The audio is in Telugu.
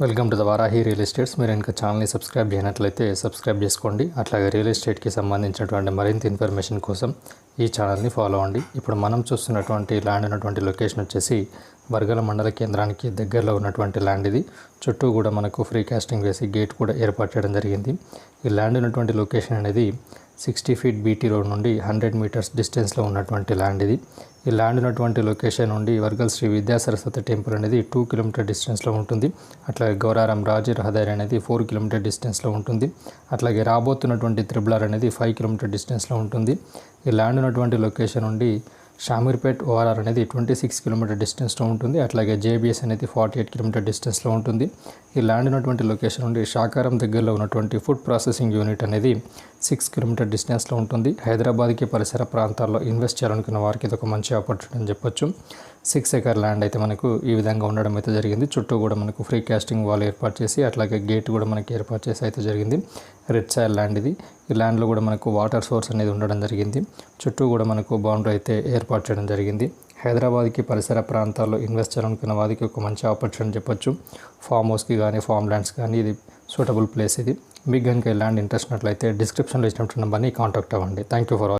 Welcome to the Varahi real estates. మీరు ఇంకా ఛానల్ని సబ్స్క్రైబ్ చేయనట్లయితే సబ్స్క్రైబ్ చేసుకోండి. అట్లాగే రియల్ ఎస్టేట్కి సంబంధించినటువంటి మరింత ఇన్ఫర్మేషన్ కోసం ఈ ఛానల్ని ఫాలో అవ్వండి. ఇప్పుడు మనం చూస్తున్నటువంటి ల్యాండ్ ఉన్నటువంటి లొకేషన్ వచ్చేసి వర్గల మండల కేంద్రానికి దగ్గరలో ఉన్నటువంటి ల్యాండ్ ఇది. చుట్టూ కూడా మనకు ఫ్రీ కాస్టింగ్ వేసి గేట్ కూడా ఏర్పాటు చేయడం జరిగింది. ఈ ల్యాండ్ ఉన్నటువంటి లొకేషన్ అనేది సిక్స్టీ ఫీట్ బీటీ రోడ్ నుండి హండ్రెడ్ మీటర్స్ డిస్టెన్స్లో ఉన్నటువంటి ల్యాండ్ ఇది. ఈ ల్యాండ్ ఉన్నటువంటి లొకేషన్ నుండి వర్గల్ శ్రీ విద్యా సరస్వతి టెంపుల్ అనేది టూ కిలోమీటర్ డిస్టెన్స్లో ఉంటుంది. అట్లాగే గౌరారం రాజీ రహదారి అనేది ఫోర్ కిలోమీటర్ డిస్టెన్స్లో ఉంటుంది. అట్లాగే రాబోతున్నటువంటి త్రిబులార్ అనేది ఫైవ్ కిలోమీటర్ డిస్టెన్స్లో ఉంటుంది. ఈ ల్యాండ్ ఉన్నటువంటి లొకేషన్ నుండి షామీర్పేట్ ఓఆర్ఆర్ అనేది ట్వంటీ సిక్స్ కిలోమీటర్ డిస్టెన్స్లో ఉంటుంది. అట్లాగే జేబీఎస్ అనేది ఫార్టీ ఎయిట్ కిలోమీటర్ డిస్టెన్స్లో ఉంటుంది. ఈ ల్యాండ్ ఉన్నటువంటి లొకేషన్ నుండి శాకారం దగ్గరలో ఉన్నటువంటి ఫుడ్ ప్రాసెసింగ్ యూనిట్ అనేది సిక్స్ కిలోమీటర్ డిస్టెన్స్లో ఉంటుంది. హైదరాబాద్కి పరిసర ప్రాంతాల్లో ఇన్వెస్ట్ చేయాలనుకున్న వారికి ఇది ఒక మంచి ఆపర్చునిటీ అని చెప్పొచ్చు. సిక్స్ ఎకర్ ల్యాండ్ అయితే మనకు ఈ విధంగా ఉండడం అయితే జరిగింది. చుట్టూ కూడా మనకు ఫ్రీ కాస్టింగ్ వాల్ ఏర్పాటు చేసి అట్లాగే గేట్ కూడా మనకి ఏర్పాటు చేసి అయితే జరిగింది. రెడ్ సాయిల్ ల్యాండ్ ఇది. ఈ ల్యాండ్లో కూడా మనకు వాటర్ సోర్స్ అనేది ఉండడం జరిగింది. చుట్టూ కూడా మనకు బౌండరీ అయితే ఏర్పాటు చేయడం జరిగింది. హైదరాబాద్కి పరిసర ప్రాంతాల్లో ఇన్వెస్ట్ చేయాలనుకున్న వారికి ఒక మంచి ఆపర్చునిటీ చెప్పొచ్చు. ఫామ్ హౌస్కి కానీ ఫామ్ ల్యాండ్స్ కానీ ఇది సూటబుల్ ప్లేస్ ఇది. మీకు కనుక ల్యాండ్ ఇంట్రెస్ట్ ఉన్నట్లయితే డిస్క్రిప్షన్లో ఇచ్చినటువంటి నెంబర్ని కాంటాక్ట్ అవ్వండి. Thank you for